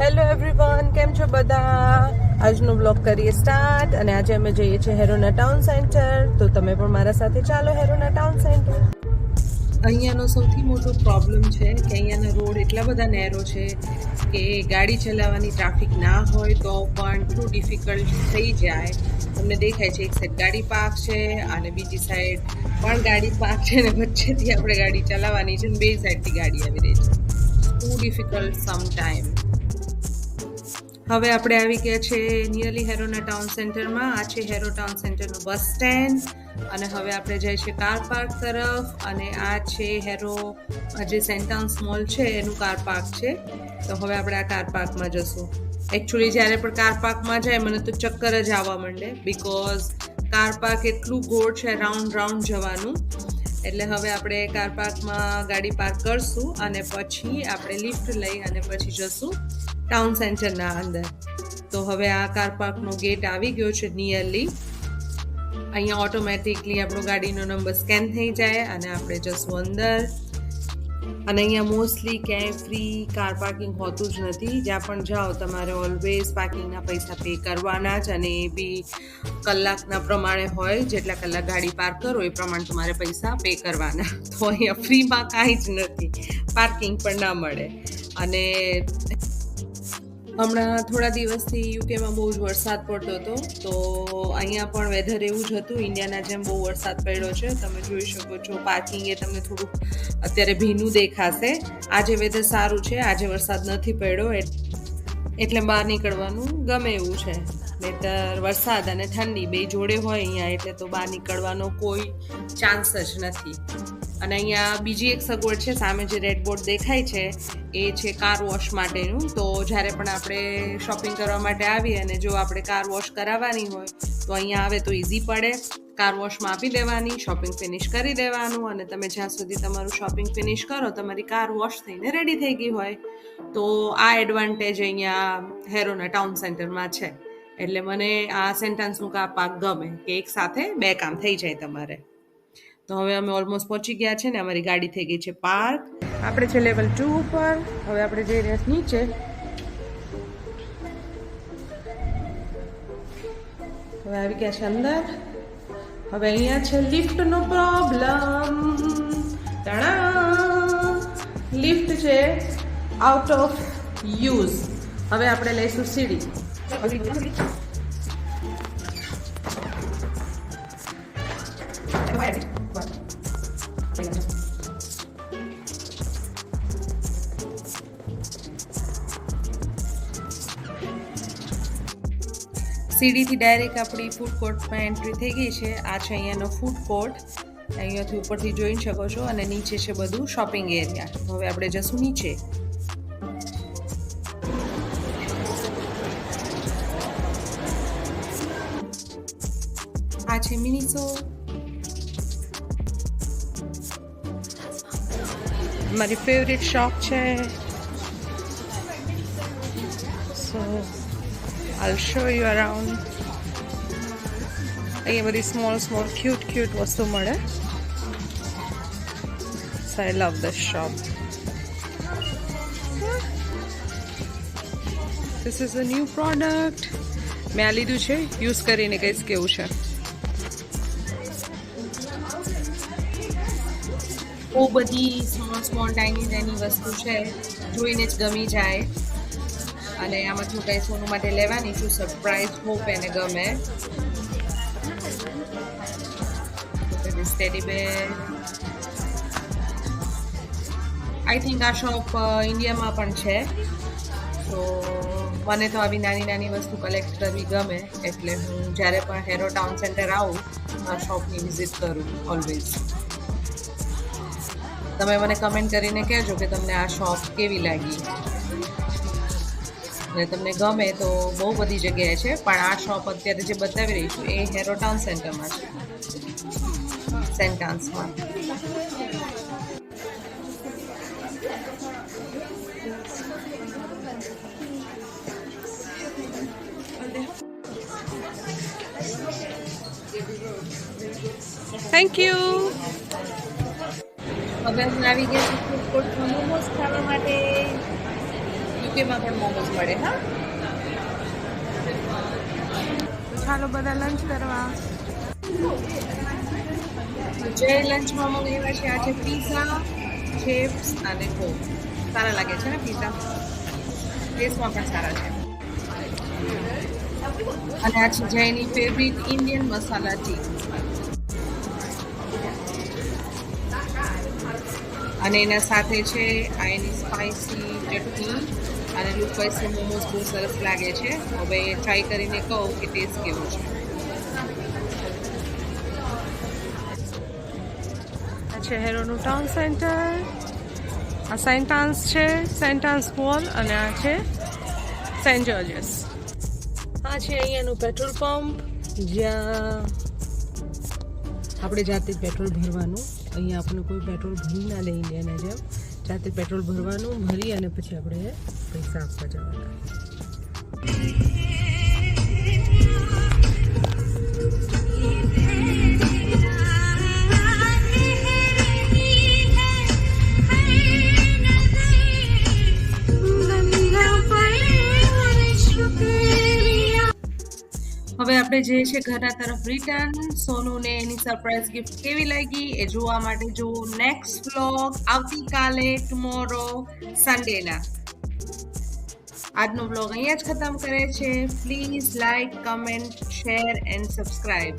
Hello everyone કેમ છો બધા? આજનો બ્લોગ કરીએ સ્ટાર્ટ અને આજે અમે જઈએ છીએ હેરોના ટાઉન સેન્ટર તો તમે પણ મારા સાથે ચાલો હેરોના ટાઉન સેન્ટર અહીંયાનો સૌથી મોટો પ્રોબ્લેમ છે કે અહીંયાના રોડ એટલા બધા નેરો છે કે ગાડી ચલાવવાની ટ્રાફિક ના હોય તો પણ થોડું ડિફિકલ્ટ થઈ જાય. તમને દેખાય છે, એક સાઈડ ગાડી પાર્ક છે અને બીજી સાઈડ પણ ગાડી પાર્ક છે ને વચ્ચેથી આપણે ગાડી ચલાવવાની છે બે સાઈડથી ગાડી આવી રહી છે. ટુ ડિફિકલ્ટ સમ ટાઈમ હવે આપણે આવી ગયા છે નિયરલી હેરોના ટાઉન સેન્ટરમાં આ છે હેરો ટાઉન સેન્ટરનું બસ સ્ટેન્ડ અને હવે આપણે જઈએ છીએ કાર પાર્ક તરફ. અને આ છે હેરો જે સેન્ટાઉન્સ મોલ છે, એનું કાર પાર્ક છે. તો હવે આપણે આ કાર પાર્કમાં જશું. એકચ્યુઅલી જ્યારે પણ કાર પાર્કમાં જાય, મને તો ચક્કર જ આવવા માંડે. બિકોઝ કાર પાર્ક એટલું ગોળ છે રાઉન્ડ રાઉન્ડ જવાનું. એટલે હવે આપણે કાર પાર્કમાં ગાડી પાર્ક કરશું. અને પછી આપણે લિફ્ટ લઈ અને પછી જશું. ટાઉન સેન્ટરના અંદર. તો હવે આ કાર પાર્કનો ગેટ આવી ગયો છે નિયરલી અહીંયા ઓટોમેટિકલી આપણો ગાડીનો નંબર સ્કેન થઈ જાય અને આપણે જશું અંદર અને અહીંયા મોસ્ટલી ક્યાંય ફ્રી કાર પાર્કિંગ હોતું જ નથી. જ્યાં પણ જાઓ તમારે ઓલવેઝ પાર્કિંગના પૈસા પે કરવાના જ અને એ બી કલાકના પ્રમાણે હોય. જેટલા કલાક ગાડી પાર્ક કરો એ પ્રમાણે તમારે પૈસા પે કરવાના. તો અહીંયા ફ્રીમાં કાંઈ જ નથી. પાર્કિંગ પણ ના મળે. અને હમણાં થોડા દિવસથી યુકેમાં બહુ જ વરસાદ પડતો હતો, તો અહીંયા પણ વેધર એવું જ હતું. ઇન્ડિયાના જેમ બહુ વરસાદ પડ્યો છે, તમે જોઈ શકો છો પાર્કિંગ એ તમને થોડુંક અત્યારે ભીનું દેખાશે. આજે વેધર સારું છે, આજે વરસાદ નથી પડ્યો, એટ- એટલે બહાર નીકળવાનું ગમે એવું છે. નહીતર વરસાદ અને ઠંડી બે જોડે હોય અહીંયા એટલે તો બહાર નીકળવાનો કોઈ ચાન્સ જ નથી. અને અહીંયા બીજી એક સગવડ છે, સામે જે રેડ બોર્ડ દેખાય છે, એ છે કાર વોશ માટેનું. તો જ્યારે પણ આપણે શોપિંગ કરવા માટે આવીએ અને જો આપણે કાર વોશ કરાવવાની હોય, તો અહીંયા આવે તો ઇઝી પડે. કાર વોશમાં આપી દેવાની શોપિંગ ફિનિશ કરી દેવાનું અને તમે જ્યાં સુધી તમારું શોપિંગ ફિનિશ કરો, તમારી કાર વોશ થઈને રેડી થઈ ગઈ હોય, તો આ એડવાન્ટેજ અહીંયા હેરોના ટાઉન સેન્ટરમાં છે. એટલે મને આ સેન્ટન્સનું કા પાક ગમે કે એક સાથે બે કામ થઈ જાય તમારે. તો હવે અમે ઓલમોસ્ટ પહોંચી ગયા છે ને અમારી ગાડી થઈ ગઈ છે પાર્ક આપણે છે લેવલ ટુ ઉપર. હવે આપણે જઈ રહ્યા નીચે. હવે આવી ગયા છે અંદર. હવે અહીંયા છે લિફ્ટનો પ્રોબ્લમ તણા લિફ્ટ છે આઉટ ઓફ યુઝ હવે આપણે લઈશું સીડી. સીડીથી ડાયરેક્ટ આપણી ફૂડ કોર્ટમાં એન્ટ્રી થઈ ગઈ છે. આ છે અહીંયાનો ફૂડ કોર્ટ અહીંયાથી ઉપરથી જોઈ શકો છો અને નીચે છે બધું શોપિંગ એરિયા હવે આપણે જશું નીચે. આ છે મિનિસો મારી ફેવરેટ શોપ છે સો I'll show you around. અહીંયા બધી સ્મોલ સ્મોલ ક્યુટ ક્યુટ વસ્તુ મળે so I love the shop this is a new product મેં આ લીધું છે યુઝ કરીને કહીશ કેવું છે બહુ બધી સ્મોલ સ્મોલ ટાઈની ટાઈની વસ્તુ છે, જોઈને જ ગમી જાય. અને આમાંથી જો કંઈ સોનું માટે લેવાની છું સરપ્રાઈઝ હોપ એને ગમે. આઈ થિંક આ શોપ ઇન્ડિયામાં પણ છે. તો મને તો આવી નાની નાની વસ્તુ કલેક્ટ કરવી ગમે, એટલે હું જ્યારે પણ હેરો ટાઉન સેન્ટર આવું, આ શોપની વિઝિટ કરું ઓલવેઝ તમે મને કમેન્ટ કરીને કહેજો કે તમને આ શોપ કેવી લાગી. અને તમને ગમે તો બહુ બધી જગ્યાએ છે, પણ આ શોપ અત્યારે જે બતાવી રહી છું, એ હેરોટાઉન સેન્ટરમાં છે. સેન્ટાન્સમાં થેન્ક યુ હવે હું આવી ગયા છું ફૂડ કોર્ટમાં મોમોઝ ખાવા માટે. યુકેમાં પણ મોમોઝ મળે, હા? ચાલો બધા લંચ કરવા. જે લંચમાં મંગાવ્યા છે આજે પીઝા ચેપ્સ અને કોક સારા લાગે છે ને પીઝા ટેસ્ટમાં પણ સારા છે. અને આ છે જયની ફેવરિટ ઇન્ડિયન મસાલા ટી અને એના સાથે છે આ એની સ્પાઇસી ચટણી અને લુકવાઈસી મોમોઝ બહુ સરસ લાગે છે. હવે ટ્રાય કરીને કહું કે ટેસ્ટ કેવો છે. છે હેરોનું ટાઉન સેન્ટર આ સેન્ટાન્સ છે સેન્ટાન્સ મોલ અને આ છે સેન્ટ જોર્જિસ આ છે અહીંયાનું પેટ્રોલ પંપ જ્યાં આપણે જાતે પેટ્રોલ ભરવાનું, અહીંયા આપણે કોઈ પેટ્રોલ ભરી ના લે ઇન્ડિયાના જેમ જાતે પેટ્રોલ ભરવાનું, ભરી અને પછી આપણે પૈસા આપવા જવાના. હવે આપણે જઈએ છીએ ઘરના તરફ રિટર્ન સોનુને એની સરપ્રાઈઝ ગિફ્ટ કેવી લાગી એ જોવા માટે જો નેક્સ્ટ વ્લોગ આવતીકાલે ટુમોરો સન્ડેના આજનો વ્લોગ અહીંયા જ ખતમ કરે છે. Please like comment share and subscribe